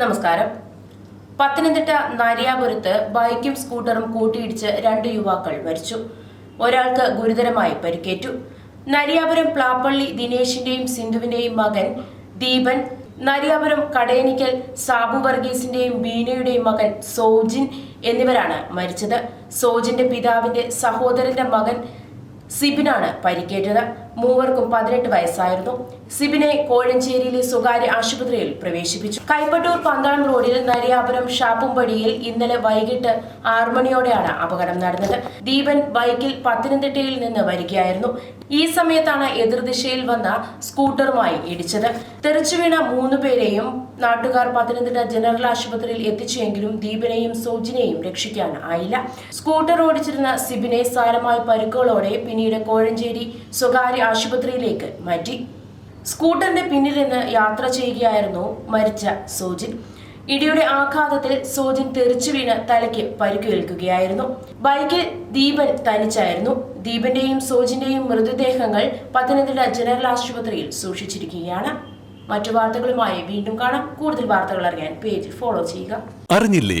നമസ്കാരം. പത്തനംതിട്ട നരിയാപുരത്ത് ബൈക്കും സ്കൂട്ടറും കൂട്ടിയിടിച്ച് രണ്ട് യുവാക്കൾ മരിച്ചു. ഒരാൾക്ക് ഗുരുതരമായി പരിക്കേറ്റു. നരിയാപുരം പ്ലാപ്പള്ളി ദിനേശിന്റെയും സിന്ധുവിന്റെയും മകൻ ദീപൻ നരിയാപുരം കടയനിക്കൽ സാബു വർഗീസിന്റെയും ബീനയുടെയും മകൻ സോജിൻ എന്നിവരാണ് മരിച്ചത്. സോജിന്റെ പിതാവിന്റെ സഹോദരന്റെ മകൻ സിബിനാണ് പരിക്കേറ്റത്. മൂവർക്കും പതിനെട്ട് വയസ്സായിരുന്നു. സിബിനെ കോഴഞ്ചേരിയിലെ സ്വകാര്യ ആശുപത്രിയിൽ പ്രവേശിപ്പിച്ചു. കൈപ്പട്ടൂർ പന്താളം റോഡിൽ നരിയാപുരം ഷാപ്പുംപടിയിൽ ഇന്നലെ വൈകിട്ട് ആറു മണിയോടെയാണ് അപകടം നടന്നത്. ദീപൻ ബൈക്കിൽ പത്തനംതിട്ടയിൽ നിന്ന് വരികയായിരുന്നു. ഈ സമയത്താണ് എതിർദിശയിൽ വന്ന സ്കൂട്ടറുമായി ഇടിച്ചത്. തെറിച്ചുവീണ മൂന്ന് പേരെയും നാട്ടുകാർ പത്തനംതിട്ട ജനറൽ ആശുപത്രിയിൽ എത്തിച്ചെങ്കിലും ദീപനെയും സോജിനെയും രക്ഷിക്കാൻ ആയില്ല. സ്കൂട്ടർ ഓടിച്ചിരുന്ന സിബിനെ സാരമായി പരുക്കുകളോടെ പിന്നീട് കോഴഞ്ചേരി സ്വകാര്യ ആശുപത്രിയിലേക്ക് മാറ്റി. സ്കൂട്ടറിന്റെ പിന്നിൽ നിന്ന് യാത്ര ചെയ്യുകയായിരുന്നു മരിച്ച സോജിൻ. ഇടിയുടെ ആഘാതത്തിൽ സോജിൻ തെറിച്ചു വീണ് തലയ്ക്ക് പരിക്കേൽക്കുകയായിരുന്നു. ബൈക്കിൽ ദീപൻ തനിച്ചായിരുന്നു. ദീപന്റെയും സോജിന്റെയും മൃതദേഹങ്ങൾ പത്തനംതിട്ട ജനറൽ ആശുപത്രിയിൽ സൂക്ഷിച്ചിരിക്കുകയാണ്. മറ്റു വാർത്തകളുമായി വീണ്ടും കാണാം. കൂടുതൽ വാർത്തകൾ അറിയാൻ പേജ് ഫോളോ ചെയ്യുക. അറിഞ്ഞില്ലേ?